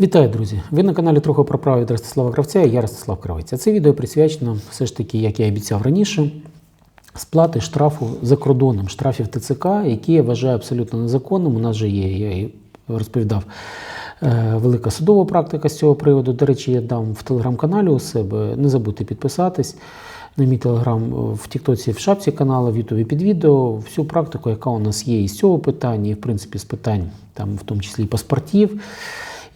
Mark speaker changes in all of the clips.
Speaker 1: Вітаю, друзі! Ви на каналі трохи про право від Ростислава Кравця я Ростислав Кравець. Це відео присвячено все ж таки, як я обіцяв раніше, сплати штрафу за кордоном, штрафів ТЦК, які я вважаю абсолютно незаконним. У нас же є, я і розповідав, е, велика судова практика з цього приводу. До речі, я дам в телеграм-каналі у себе. Не забудьте підписатись. На мій телеграм в Тіктоці, в шапці каналу, в Ютубі під відео, всю практику, яка у нас є із цього питання, і в принципі з питань, там, в тому числі і паспортів,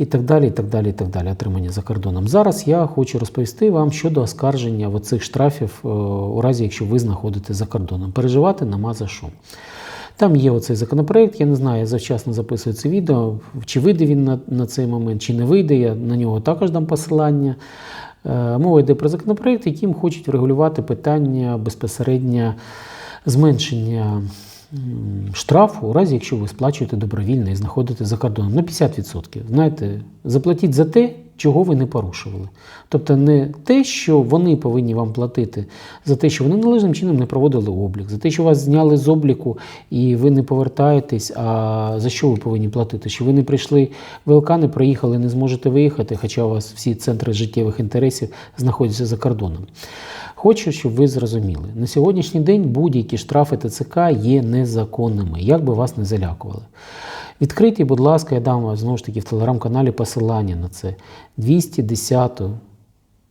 Speaker 1: і так далі, і так далі, і так далі, отримання за кордоном. Зараз я хочу розповісти вам щодо оскарження оцих штрафів е, у разі, якщо ви знаходитесь за кордоном. Переживати нема за що. Там є оцей законопроект, я не знаю, я завчасно записую це відео, чи вийде він на, на цей момент, чи не вийде, я на нього також дам посилання. Е, Мова йде про законопроект, яким хочуть врегулювати питання безпосередньо зменшення штрафу у разі, якщо ви сплачуєте добровільно і знаходитесь за кордоном на 50%. Знаєте, заплатіть за те, чого ви не порушували. Тобто не те, що вони повинні вам платити за те, що вони належним чином не проводили облік, за те, що вас зняли з обліку і ви не повертаєтесь. А за що ви повинні платити? Що ви не прийшли в не проїхали, не зможете виїхати, хоча у вас всі центри життєвих інтересів знаходяться за кордоном. Хочу, щоб ви зрозуміли, на сьогоднішній день будь-які штрафи ТЦК є незаконними, як би вас не залякували. Відкриті, будь ласка, я дам вам знову ж таки в телеграм-каналі посилання на це. 210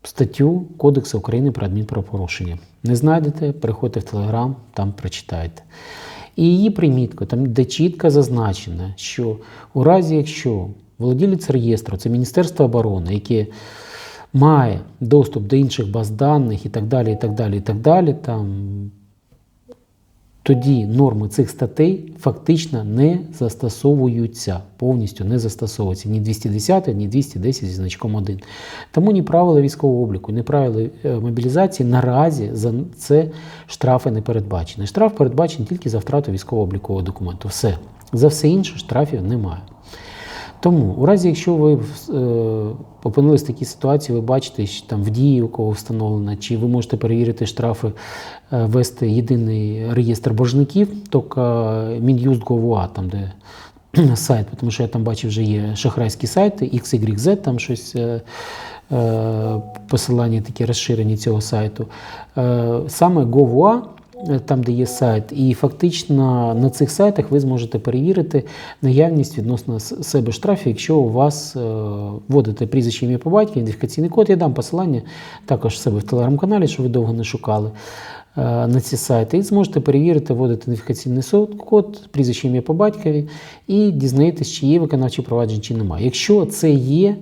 Speaker 1: статтю Кодексу України про адмінправопорушення. Не знайдете, переходьте в телеграм, там прочитайте. І її примітку, там де чітко зазначено, що у разі, якщо володілець реєстру, це Міністерство оборони, яке має доступ до інших баз даних і так далі, і так далі, і так далі, там тоді норми цих статей фактично не застосовуються, повністю не застосовуються ні 210, ні 210 зі значком 1. Тому ні правила військового обліку, ні правила е, мобілізації наразі за це штрафи не передбачені. Штраф передбачений тільки за втрату військово-облікового документу. Все. За все інше штрафів немає. Тому, у разі, якщо ви е, опинились в такій ситуації, ви бачите, що там в дії у кого встановлено, чи ви можете перевірити штрафи, е, вести єдиний реєстр боржників, тільки Мін'юст.gov.ua, там де сайт, тому що я там бачив, вже є шахрайські сайти, XYZ, там щось. е, е, Посилання такі розширені цього сайту. Е, Саме Gov.ua там, де є сайт, і фактично на цих сайтах ви зможете перевірити наявність відносно себе штрафів, якщо у вас е, вводите прізвище ім'я по батьку, ідентифікаційний код. Я дам посилання також себе в телеграм-каналі, щоб ви довго не шукали е, на ці сайти. І зможете перевірити, вводити ідентифікаційний код, прізвище ім'я по батькові і дізнаєтесь, чи є виконавчі провадження, чи немає. Якщо це є,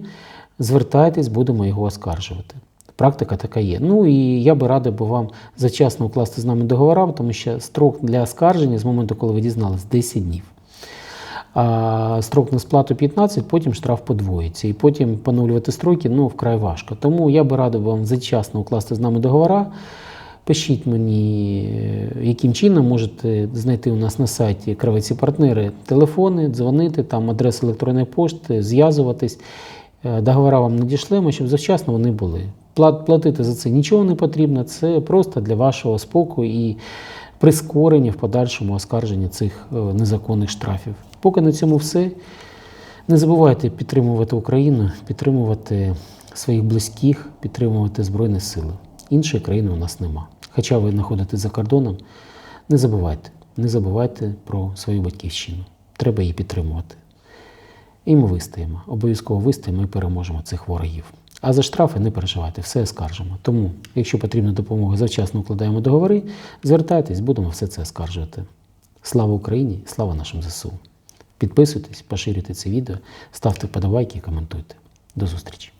Speaker 1: звертайтесь, будемо його оскаржувати. Практика така є. Ну і я би радив би вам зачасно укласти з нами договора, тому що строк для оскарження з моменту, коли ви дізнались, 10 днів. А строк на сплату 15, потім штраф подвоїться. І потім поновлювати строки ну, вкрай важко. Тому я би радив вам зачасно укласти з нами договора. Пишіть мені, е, яким чином можете знайти у нас на сайті кравеці партнери телефони, дзвонити, там адреси електронної пошти, зв'язуватись. Е, Договора вам надішлемо, щоб завчасно вони були. Плат- Платити за це нічого не потрібно, це просто для вашого спокою і прискорення в подальшому оскарження цих е, незаконних штрафів. Поки на цьому все. Не забувайте підтримувати Україну, підтримувати своїх близьких, підтримувати Збройні Сили. Іншої країни у нас нема. Хоча ви знаходитесь за кордоном, не забувайте, не забувайте про свою батьківщину. Треба її підтримувати. І ми вистоїмо. Обов'язково вистоїмо і переможемо цих ворогів. А за штрафи не переживайте, все скаржимо. Тому, якщо потрібна допомога, завчасно укладаємо договори, звертайтесь, будемо все це скаржувати. Слава Україні, слава нашим ЗСУ. Підписуйтесь, поширюйте це відео, ставте вподобайки і коментуйте. До зустрічі!